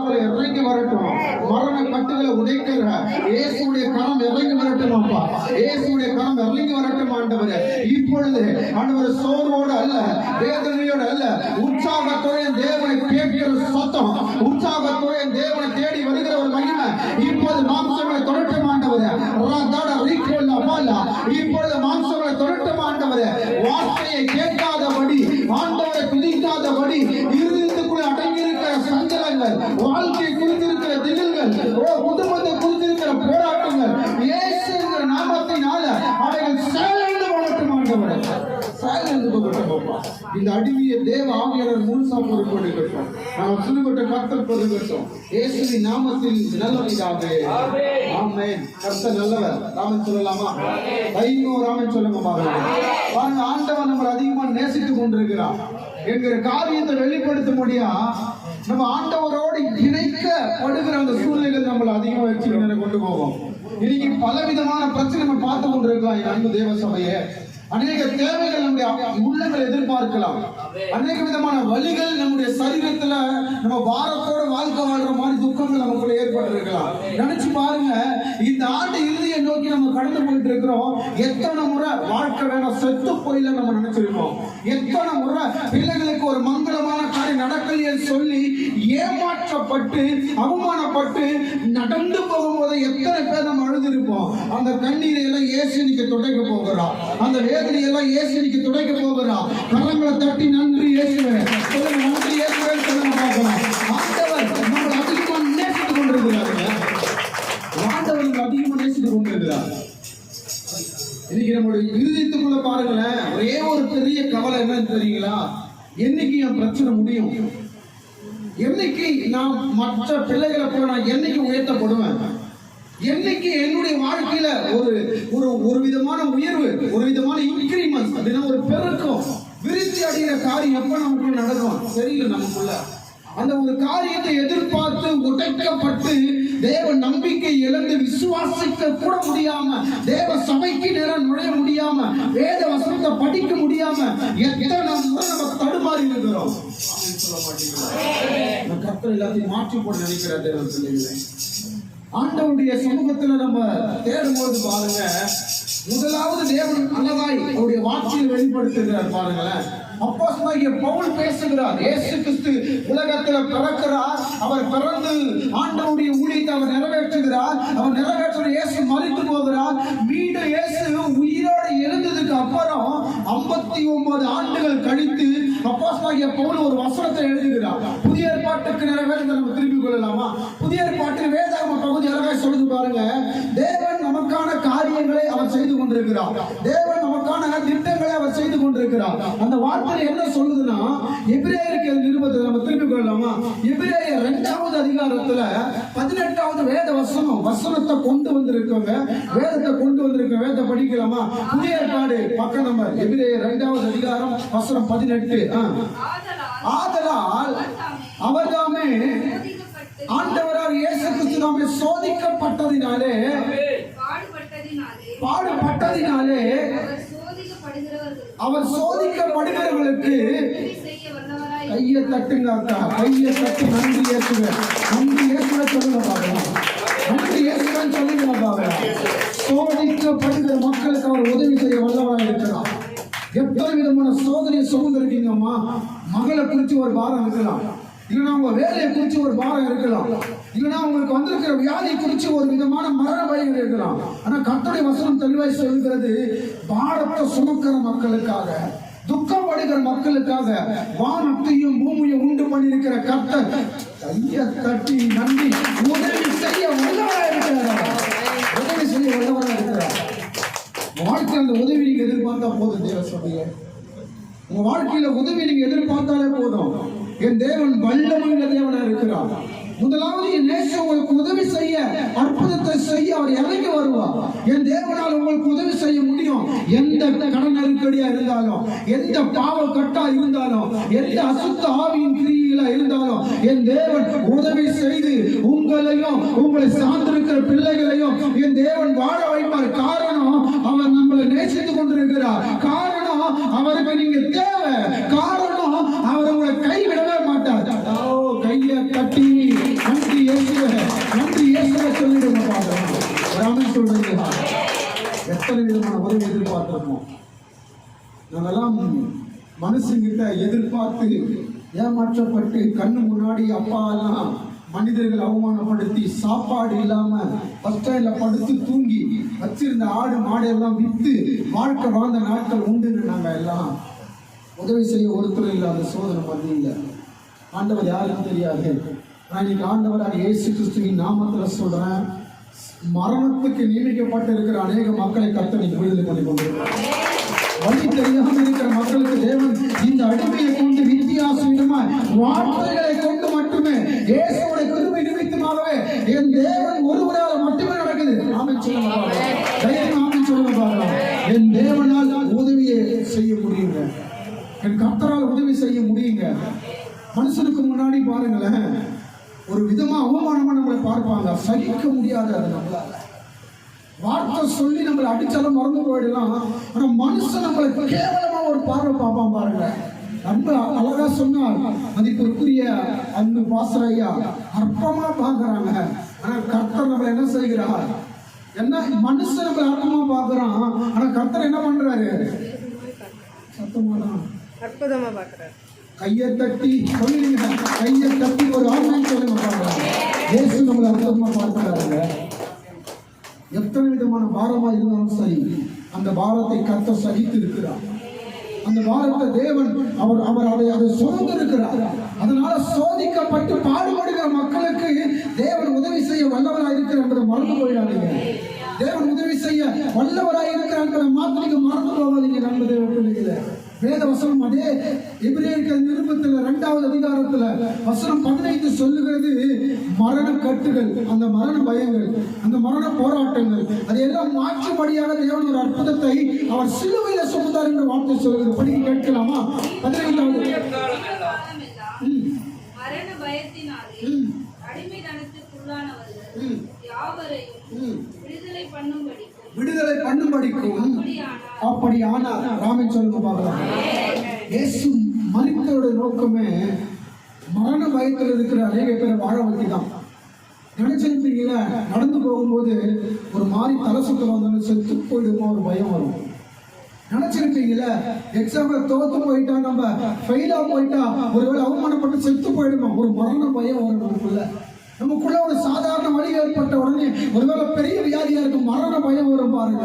ஆத்மாக்களை இறங்கி வரட்டும். மரண கட்டுகளை உடைக்கிற இயேசுடைய கரம் இறங்கி வரட்டும் அப்பா. இயேசுடைய கரம் இறங்கி வரட்டும் ஆண்டவர். இப்பொழுது ஆண்டவர் சோர்வோடு அல்ல வேதனையோடு அல்ல உற்சாகத்துடன் தேவனை கேட்கிற சத்தம் சஞ்சலங்கள் வாழ்க்கை குறித்திருக்கிற திகில்கள் ஓ இந்த அடிமையை தேவ ஆவியாளர் முழுசா பொறுப்பெடுக்கட்டும் நாம் சொல்லுகிட்ட கர்த்தர் பொறுக்கட்டும் இயேசுவின் நாமத்தில் நல்லவனிதாவே ஆமென். கர்த்தர் நல்லவர். ராமன் சொல்லலாமா? தைரியம் ராமன் சொல்லுங்க பாருங்க. பாருங்க ஆண்டவன் நம்மளை அதிகமா நேசித்துக் கொண்டிருக்கிறான் என்கிற காரியத்தை வெளிப்படுத்த முடியா? நம்ம ஆண்டவரோடு இணைக்கப்படுகிற அந்த சூழ்நிலைகள் நம்மளை அதிகமா வச்சு கொண்டு போவோம் இன்னைக்கு பலவிதமான பிரச்சனை நம்ம பார்த்து கொண்டிருக்கலாம் என் அன்பு தேவ சபையே. அநேக தேவைகள் நம்முடைய உள்ளங்கள் எதிர்பார்க்கலாம். அநேக விதமான வழிகள் நம்முடைய சரீரத்துல நம்ம பாரத்தோட வாழ்க்கை வாழ்ற மாதிரி துக்கங்கள் நமக்குள்ள ஏற்பட்டிருக்கலாம். நினைச்சு பாருங்க இந்த ஆண்டு இறுதியை நோக்கி நம்ம கடந்து போயிட்டு இருக்கிறோம் எத்தனை முறை வாழ்க்கை வேணும் செத்து போயில நம்ம நினைச்சிருக்கோம். எத்தனை முறை பிள்ளைகளுக்கு ஒரு மங்களமான காரியம் நடக்கலையே சொல்லி ஏமாற்றப்பட்டு அவமானப்பட்டு நடந்து போகும்போது எத்தனை பேர் நம்ம அழுதிருப்போம். அந்த கண்ணீரை எல்லாம் ஏசினிக்கு துடைக்க போகிறோம் அந்த வேதனையெல்லாம் ஏசினிக்கு துடைக்க போகிறோம் கரங்களை தட்டி நன்றி ஏசுவேன் நன்றி ஏசுவேன் என்னைக்கு நான் மற்ற பிள்ளைகளை போல நான் என்னைக்கு உயர்த்தப்படுவேன்? என்னைக்கு என்னுடைய வாழ்க்கையில ஒரு ஒரு ஒரு விதமான உயர்வு ஒரு விதமான இன்கிரிமெண்ட் அப்படின்னா ஒரு பெருக்கம் விருத்தி அடைகிற காரியம் எப்ப நமக்கு நடக்கும்? தெரியல நமக்குள்ள. அந்த ஒரு காரியத்தை எதிர்பார்த்து உடைக்கப்பட்டு தேவ நம்பிக்கை இழந்து விசுவாசிக்க கூட முடியாம தேவ சபைக்கு நேரம் நுழைய முடியாம வேத வசனத்தை படிக்க முடியாம எத்தனை முறை நம்ம தடுமாறி இருக்கிறோம் கர்த்தர் எல்லாத்தையும் மாற்றி போட நினைக்கிற தேவ பிள்ளைகளே. ஆண்டவருடைய சமூகத்துல நம்ம தேடும்போது பாருங்க முதலாவது தேவன் அல்லதாய் அவருடைய வார்த்தையை வெளிப்படுத்துகிறார் பாருங்களேன். அப்போஸ்தலனாகிய பவுல் பேசுகிறார். இயேசு கிறிஸ்து உலகத்தில் பிறக்கிறார். அவர் பிறந்து ஆண்டவருடைய ஊழியத்தை அவர் நிறைவேற்றுகிறார். அவர் நிறைவேற்ற இயேசு மறித்து போகிறார். மீண்டும் இயேசு உயிரோடு எழுந்ததுக்கு அப்புறம் ஐம்பத்தி ஒன்பது ஆண்டுகள் கழித்து அப்போஸ்தலனாகிய பவுல் ஒரு வசனத்தை எழுதுகிறார். புதிய ஏற்பாட்டுக்கு நிறைவேற்ற நம்ம திரும்பிக் கொள்ளலாமா? புதிய ஏற்பாட்டில் வேதாகம பகுதி அழகாக சொல்லுது பாருங்க. தேவ நமக்கான காரியங்களை அவர் செய்து கொண்டிருக்கிறார். தேவன் நமக்கான திட்டங்களை அவர் செய்து கொண்டிருக்கிறார். அந்த வார்த்தை என்ன சொல்லுதுன்னா எபிரேயருக்கு நிருபத்தை நம்ம திருப்பிக் கொள்ளலாமா? எபிரேயர் இரண்டாவது அதிகாரத்துல பதினெட்டாவது வேத வசனம் வசனத்தை கொண்டு வந்திருக்கவங்க வேதத்தை கொண்டு வந்திருக்க வேதத்தை படிக்கலாமா? புதிய ஏற்பாடு பக்கம் நம்ம எபிரேயர் இரண்டாவது அதிகாரம் வசனம் பதினெட்டு ஆ. ஆதலால் அவர்தாமே ஆண்டவராக இயேசு கிறிஸ்து நாமே சோதிக்கப்பட்டதினாலே அதனாலே அவர் சோதிக்கப்படுகிறவர்களுக்கு உதவி கையை தட்டுங்க அக்கா கையை தட்டு நன்றி இயேசுவே. நன்றி இயேசுவே சொல்லுங்க பாக்கலாம் நன்றி இயேசுவே சொல்லுங்க பாக்கலாம் சோதிக்கப்படுகிற மக்களுக்கு அவர் உதவி செய்ய வல்லவராக இருக்கிறார். எத்தனை விதமான சோதனையை சுமந்திருக்கீங்கம்மா? மகளை குறித்து ஒரு பாரம் இருக்கலாம். இல்லைன்னா உங்க வேலையை குறித்து ஒரு பாரம் இருக்கலாம். இல்லைன்னா உங்களுக்கு வந்திருக்கிற வியாதி குறித்து ஒரு விதமான மரண பயங்கள் இருக்கலாம். ஆனால் கத்தோடைய வசனம் தெளிவாய் சொல்கிறது பாரத்தை சுமக்கிற மக்களுக்காக துக்கப்படுகிற மக்களுக்காக வானத்தையும் பூமியும் உண்டு பண்ணியிருக்கிற கத்தர் கைய தட்டி நன்றி உதவி செய்ய வல்லவராக இருக்கிறார். உதவி செய்ய வல்லவராக இருக்கிறார். வாழ்க்கை அந்த உதவி நீங்க எதிர்பார்த்தா போதும் தேவ சொல்லுங்க உங்க வாழ்க்கையில உதவி நீங்க எதிர்பார்த்தாலே போதும். என் தேவன் வல்லமையுள்ள தேவனா இருக்கிறார். முதலாவது என் நேசம் உங்களுக்கு உதவி செய்ய அற்புதத்தை செய்ய அவர் இறங்கி வருவார். என் தேவனால் உங்களுக்கு உதவி செய்ய முடியும். எந்த கடன் நெருக்கடியா இருந்தாலும் எந்த பாவ கட்டா இருந்தாலும் எந்த அசுத்த ஆவியின் கிரியில இருந்தாலும் என் தேவன் உதவி செய்து உங்களையும் உங்களை சார்ந்திருக்கிற பிள்ளைகளையும் என் தேவன் வாழ வைப்பார். காரணம் அவர் நம்மளை நேசித்துக் கொண்டிருக்கிறார். காரணம் அவருக்கு நீங்க தேவை காரணம் அவர் உங்களை கைவிடவே மாட்டார் ஓ கையை கட்டி உதவி எதிர்பார்த்திருப்போம் நாங்கெல்லாம் மனுஷங்கிட்ட எதிர்பார்த்து ஏமாற்றப்பட்டு கண்ணு முன்னாடி அப்பா எல்லாம் மனிதர்கள் அவமானப்படுத்தி சாப்பாடு இல்லாம பஸ் ஸ்டாண்ட்ல படுத்து தூங்கி வச்சிருந்த ஆடு மாடு எல்லாம் வித்து வாழ்க்கை வாழ்ந்த நாட்கள் உண்டுன்னு நாங்க எல்லாம் உதவி செய்ய ஒருத்தர் இல்லாத சோதனை பண்ணீங்க ஆண்டவர் யாருக்கும் தெரியாது? நான் இன்னைக்கு ஆண்டவராக இயேசு கிறிஸ்துவின் நாமத்துல சொல்றேன். மரணத்துக்கு நியமிக்கப்பட்டிருக்கிற அநேக மக்களை கத்தனை விடுதலை பண்ணி கொண்டிருக்கிறேன் வழி இருக்கிற மக்களுக்கு தேவன் இந்த அடிமையை கொண்டு வித்தியாசமாய் வார்த்தைகளை கொண்டு மட்டுமே இயேசுடைய கிருபை நிமித்தமாகவே என் தேவன் ஒருவரால் மட்டுமே நடக்குது. ஆமென் சொல்லுங்க பாருங்க. சொல்லுங்க பாருங்க. என் தேவனால் உதவியை செய்ய முடியுங்க. என் கர்த்தரால் உதவி செய்ய முடியுங்க. மனுஷனுக்கு முன்னாடி பாருங்களேன் ஒரு விதமா அவமானமா நம்மளை பார்ப்பாங்க. சகிக்க முடியாது அது நம்மளால. வார்த்தை சொல்லி நம்மளை அடிச்சாலும் மறந்து போயிடலாம். ஆனா மனுஷன் நம்மளை கேவலமா ஒரு பார்வை பார்ப்பான் பாருங்க. அன்பு அழகா சொன்னார். மதிப்பிற்குரிய அன்பு பாசரையா அற்பமா பார்க்கறாங்க. ஆனா கர்த்தர் நம்மளை என்ன செய்கிறார்? என்ன மனுஷன் நம்மளை அற்பமா பார்க்கறான். ஆனா கர்த்தர் என்ன பண்றாரு? சத்தமாதான். அற்புதமா பாக்குறாரு கையை தட்டி சொல்லுங்க. கையை தட்டி ஒரு ஆன்லைன் சொல்லுங்க பார்க்கலாம் இயேசு நம்மளை அற்புதமா பார்க்கிறாருங்க. எத்தனை விதமான பாரமா இருந்தாலும் சரி அந்த பாரத்தை கத்த சகித்து இருக்கிறார் அந்த பாரத்தை தேவன் அவர் அவர் அதை அதை சுமந்திருக்கிறார் அதனால சோதிக்கப்பட்டு பாடுபடுகிற மக்களுக்கு தேவன் உதவி செய்ய வல்லவராக இருக்கிறார் என்பதை மறந்து போயிடாதீங்க. தேவன் உதவி செய்ய வல்லவராக இருக்கிறார் என்பதை மாத்திரம் மறந்து போகாதீங்க நண்பதே பிள்ளைகளே வேத வசனம் அதே எபிரேயர்கள் நிருபத்துல இரண்டாவது அதிகாரத்துல வசனம் பதினைந்து சொல்லுகிறது. மரண கட்டுகள் அந்த மரண பயங்கள் அந்த மரண போராட்டங்கள் அதையெல்லாம் மாற்றும்படியாக தேவன் ஒரு அற்புதத்தை அவர் சிலுவையில சுமந்தார் என்று வார்த்தை சொல்கிறது படிக்க கேட்கலாமா? பதினைந்தாவது. அப்படியானால் அப்படி ஆனா ராமன் சொல்லுங்க பார்க்கலாம். இயேசு மனிதனோட நோக்கமே மரண பயத்தில் இருக்கிற அநேக பேரை வாழ தான் நினைச்சிருப்பீங்களா நடந்து போகும்போது ஒரு மாதிரி தலை சுத்தம் வந்தாலும் செத்து போயிடுமோ ஒரு பயம் வரும். நினைச்சிருப்பீங்களா எக்ஸாம்ல தோத்து போயிட்டா நம்ம ஃபெயிலா போயிட்டா ஒருவேளை அவமானப்பட்டு செத்து போயிடுமா? ஒரு மரண பயம் வரும் நமக்குள்ள. நமக்குள்ள ஒரு சாதாரண வழி ஏற்பட்ட உடனே ஒருவேளை பெரிய வியாதியா இருக்கும் மரண பயம் வரும் பாருங்க.